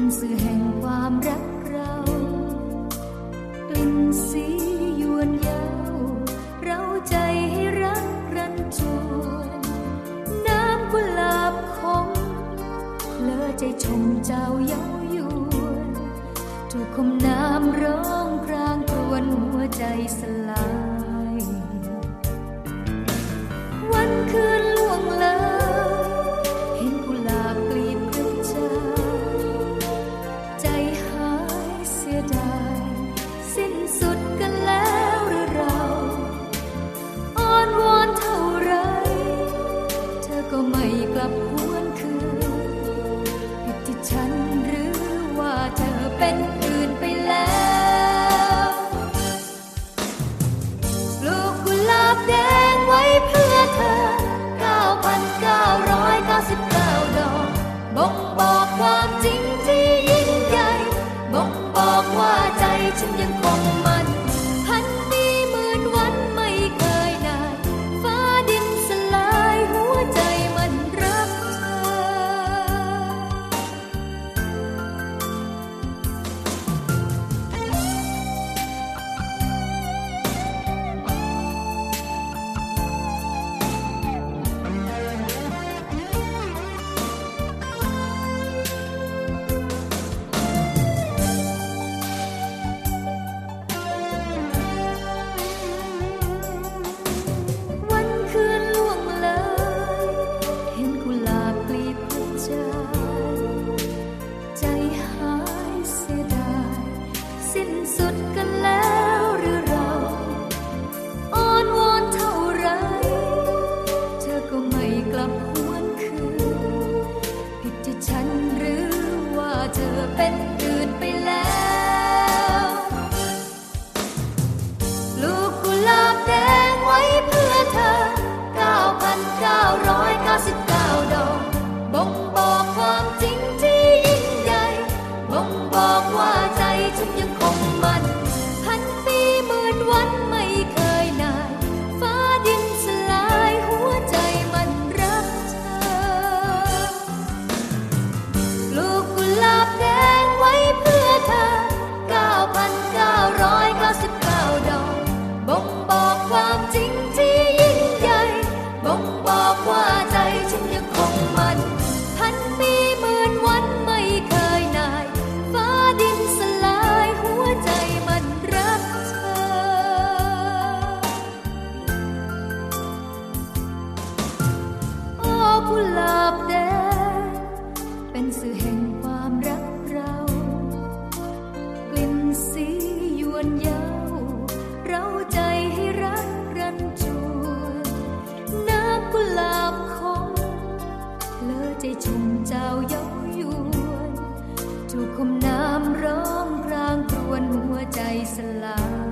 เป็นสื่อแห่งความรักเราเป็นสียวนยาวเราใจให้รักรันจวนน้ำกุหลาบของเลอใจชมเจ้าเย้ายวนถูกคมน้ำร้องพรางกรวนหัวใจสลาย วันคืน เธอเป็น 9,999 ดอกบ่งบอกความจริงที่ยิ่งใหญ่บ่งบอกว่าใจฉันยังคงมั่นพันปีหมื่นวันไม่เคยนานฟ้าดินสลายหัวใจมันรักเธอลูกกุหลาบแดงไว้เพื่อเธอ 9,999 ดอกบ่งบอกความจริงที่ยิ่งใหญ่บ่งบอกว่า กุหลาบแดงเป็นสื่อแห่งความรักเรา กลิ่นสียวนเย้าเราใจให้รักรันจวนน้ำกุหลาบคงเลอใจชมเจ้าเย้ายวนถูกคมน้ำร้องพรางครวญหัวใจสลาย